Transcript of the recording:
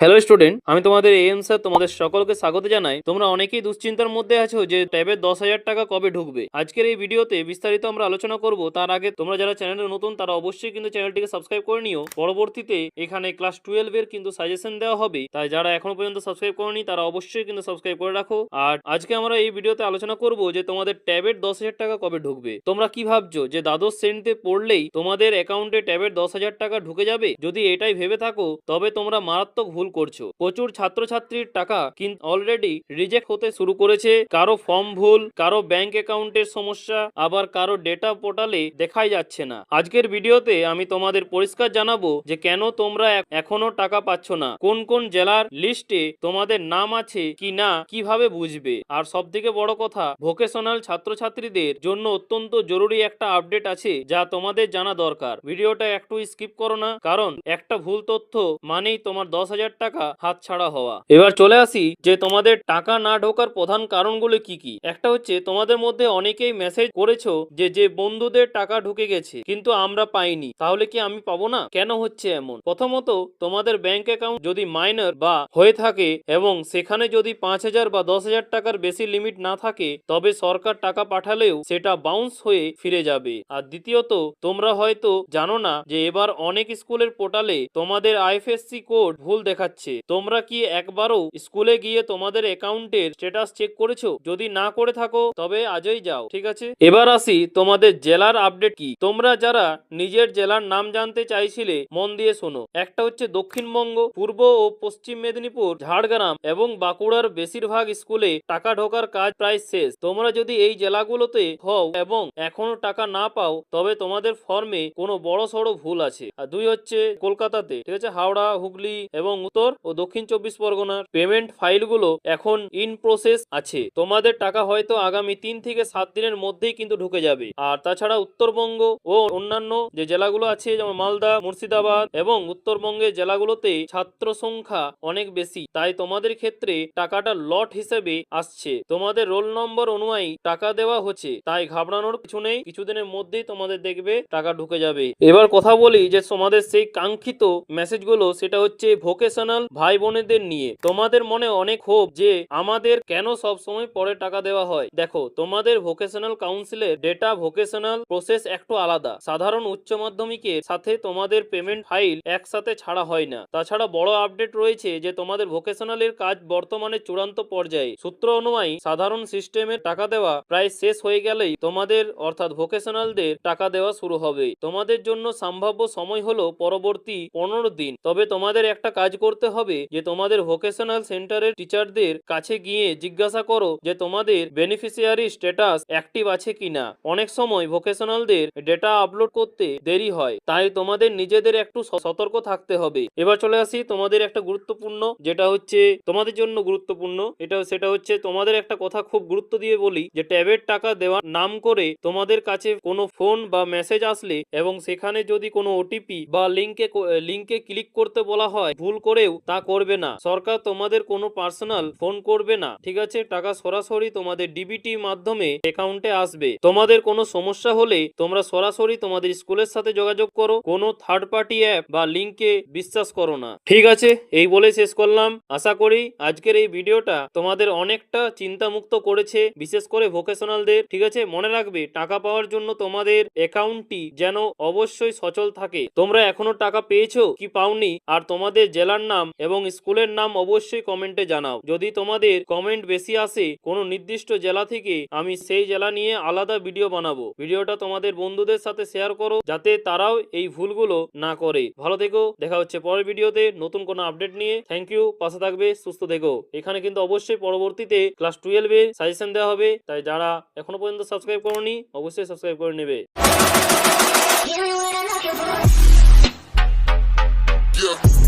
Hello student আমি তোমাদের M sir তোমাদের সকলকে স্বাগত জানাই। তোমরা অনেকেই দুশ্চিন্তার মধ্যে আছো যে ট্যাবের দশ হাজার টাকা কবে ঢুকবে। আজকের এই ভিডিওতে বিস্তারিত আমরা আলোচনা করব। তার আগে তোমরা যারা চ্যানেলে নতুন, তারা অবশ্যই কিন্তু চ্যানেলটিকে সাবস্ক্রাইব করে নিও। পরবর্তীতে এখানে ক্লাস টুয়েলভের কিন্তু সাজেশন দেওয়া হবে। তাই যারা এখনও পর্যন্ত সাবস্ক্রাইব করনি, তারা অবশ্যই কিন্তু সাবস্ক্রাইব করে রাখো। আর আজকে আমরা এই ভিডিওতে আলোচনা করব যে তোমাদের ট্যাবের দশ হাজার টাকা কবে ঢুকবে। তোমরা কি ভাবছ যে দ্বাদশ শ্রেণীতে পড়লেই তোমাদের অ্যাকাউন্টে ট্যাবের দশ হাজার টাকা ঢুকে যাবে? যদি এটাই ভেবে থাকো, তবে তোমরা মারাত্মক ভুল করছ। প্রচুর ছাত্রছাত্রীর টাকা কিন্তু অলরেডি রিজেক্ট হতে শুরু করেছে। কারও ফর্ম ভুল, কারও ব্যাংক অ্যাকাউন্টের সমস্যা, আবার কারও ডেটা পোর্টালে দেখাই যাচ্ছে না। আজকের ভিডিওতে আমি তোমাদের পরিষ্কার জানাব যে কেন তোমরা এখনও টাকা পাচ্ছ না। কোন কোন জেলার লিস্টে তোমাদের নাম আছে কি না, কীভাবে বুঝবে? আর সব থেকে বড় কথা ভোকেশনাল ছাত্রছাত্রীদের জন্য অত্যন্ত জরুরি একটা আপডেট আছে যা তোমাদের জানা দরকার। ভিডিওটা একটু স্কিপ করো না, কারণ একটা ভুল তথ্য মানেই তোমার দশ হাজার টাকা হাতছাড়া হওয়া। এবার চলে আসি যে তোমাদের টাকা না ঢোকার প্রধান কারণগুলো কি কি? একটা হচ্ছে তোমাদের মধ্যে অনেকেই মেসেজ করেছ যে যে বন্ধুদের টাকা ঢুকে গেছে, কিন্তু আমরা পাইনি। তাহলে কি আমি পাবো না? কেন হচ্ছে এমন? প্রথমত, তোমাদের ব্যাংক অ্যাকাউন্ট যদি মাইনর বা হয়ে থাকে এবং সেখানে যদি পাঁচ হাজার বা দশ হাজার টাকার বেশি লিমিট না থাকে, তবে সরকার টাকা পাঠালেও সেটা বাউন্স হয়ে ফিরে যাবে। আর দ্বিতীয়ত, তোমরা হয়তো জানো না যে, এবার অনেক স্কুলের পোর্টালে তোমাদের আইএফএসসি কোড ভুল দেখাচ্ছে। তোমরা কি একবারও স্কুলে গিয়ে তোমাদের অ্যাকাউন্টের স্ট্যাটাস চেক করেছ? যদি না করে থাকো, তবে আজই যাও, ঠিক আছে? এবার আসি, তোমাদের জেলার আপডেট কি? তোমরা যারা নিজের জেলার নাম জানতে চাইছিলে, মন দিয়ে শোনো। একটা হচ্ছে দক্ষিণবঙ্গ, পূর্ব ও পশ্চিম মেদিনীপুর, ঝাড়গ্রাম এবং বাঁকুড়ার বেশিরভাগ স্কুলে টাকা ঢোকার কাজ প্রায় শেষ। তোমরা যদি এই জেলাগুলোতে হও এবং এখনও টাকা না পাও, তবে তোমাদের ফর্মে কোনো বড় সড়ো ভুল আছে। আর দুই হচ্ছে কলকাতাতে, ঠিক আছে? হাওড়া, হুগলি এবং উত্তর ও দক্ষিণ চব্বিশ পরগনার পেমেন্ট ফাইলগুলো এখন ইন প্রসেস আছে। তোমাদের টাকা হয়তো আগামী তিন থেকে সাত দিনের মধ্যেই কিন্তু ঢুকে যাবে। আর তাছাড়া উত্তরবঙ্গ ও অন্যান্য যে জেলাগুলো আছে, যেমন মালদা, মুর্শিদাবাদ এবং উত্তরবঙ্গের জেলাগুলোতে ছাত্র সংখ্যা অনেক বেশি, তাই তোমাদের ক্ষেত্রে টাকাটা লট হিসেবে আসছে। তোমাদের রোল নম্বর অনুযায়ী টাকা দেওয়া হচ্ছে, তাই ঘাবড়ানোর কিছু নেই, কিছুদিনের মধ্যেই তোমাদের দেখবে টাকা ঢুকে যাবে। এবার কথা বলি যে তোমাদের সেই কাঙ্ক্ষিত মেসেজগুলো সেটা হচ্ছে ভোকেশনাল ভাই বোনেদের নিয়ে। তোমাদের মনে অনেক ক্ষোভ যে আমাদের কেন সব সময় পরে টাকা দেওয়া হয়। দেখো, তোমাদের ভোকেশনাল কাউন্সিলের ডেটা ভোকেশনাল প্রসেস একটু আলাদা। সাধারণ উচ্চ মাধ্যমিকের সাথে তোমাদের পেমেন্ট ফাইল একসাথে ছাড়া হয় না। তাছাড়া বড় আপডেট রয়েছে যে তোমাদের ভোকেশনালের কাজ বর্তমানে চূড়ান্ত পর্যায়ে। সূত্র অনুযায়ী, সাধারণ সিস্টেমে টাকা দেওয়া প্রায় শেষ হয়ে গেলেই তোমাদের, অর্থাৎ ভোকেশনালদের টাকা দেওয়া শুরু হবে। তোমাদের জন্য সম্ভাব্য সময় হলো পরবর্তী পনেরো দিন। তবে তোমাদের একটা কাজ করতে হবে যে তোমাদের ভোকেশনাল সেন্টারের টিচারদের কাছে গিয়ে জিজ্ঞাসা করো যে তোমাদের বেনিফিশিয়ারি স্ট্যাটাস অ্যাক্টিভ আছে কিনা। অনেক সময় ভোকেশনালদের ডেটা আপলোড করতে দেরি হয়, তাই তোমাদের নিজেদের একটু সতর্ক থাকতে হবে। এবার চলে আসি তোমাদের একটা গুরুত্বপূর্ণ, যেটা হচ্ছে তোমাদের জন্য গুরুত্বপূর্ণ। এটা, সেটা হচ্ছে তোমাদের একটা কথা খুব গুরুত্ব দিয়ে বলি, যে ট্যাবের টাকা দেওয়ার নাম করে তোমাদের কাছে কোনো ফোন বা মেসেজ আসলে এবং সেখানে যদি কোনো ওটিপি বা লিঙ্কে লিঙ্কে ক্লিক করতে বলা হয়, ভুল করেও তা করবে না। সরকার তোমাদের কোনো পার্সোনাল ফোন করবে না। ঠিক আছে? টাকা সরাসরি তোমাদের ডিবিটি মাধ্যমে অ্যাকাউন্টে আসবে। তোমাদের কোনো সমস্যা হলে তোমরা সরাসরি তোমাদের স্কুলের সাথে যোগাযোগ করো। কোনো থার্ড পার্টি অ্যাপ বা লিঙ্কে বিশ্বাস করো না। ঠিক আছে? এই বলে শেষ করলাম। আশা করি আজকের এই ভিডিওটা তোমাদের অনেকটা চিন্তামুক্ত করেছে, বিশেষ করে ভোকেশনালদের ঠিক আছে? মনে রাখবে, টাকা পাওয়ার জন্য তোমাদের অ্যাকাউন্টটি যেন অবশ্যই সচল থাকে। তোমরা এখনও টাকা পেয়েছ কি পাওনি? আর তোমাদের জেলার নাম এবং স্কুলের নাম অবশ্যই কমেন্টে জানাও। যদি তোমাদের কমেন্ট বেশি আসে, কোনো নির্দিষ্ট জেলা থেকে আমি সেই জেলা নিয়ে আলাদা ভিডিও বানাবো। ভিডিওটা তোমাদের বন্ধুদের সাথে শেয়ার করো, যাতে তারাও এই ভুলগুলো না করে। ভালো থেকো, দেখা হচ্ছে পরের ভিডিওতে নতুন কোনো আপডেট নিয়ে। থ্যাংক ইউ পাশে থাকবে, সুস্থ থেকো। এখানে কিন্তু অবশ্যই পরবর্তীতে ক্লাস টুয়েলভে সাজেশন দেওয়া হবে। তাই যারা এখনও পর্যন্ত সাবস্ক্রাইব করনি, অবশ্যই সাবস্ক্রাইব করে নেবে. Yeah.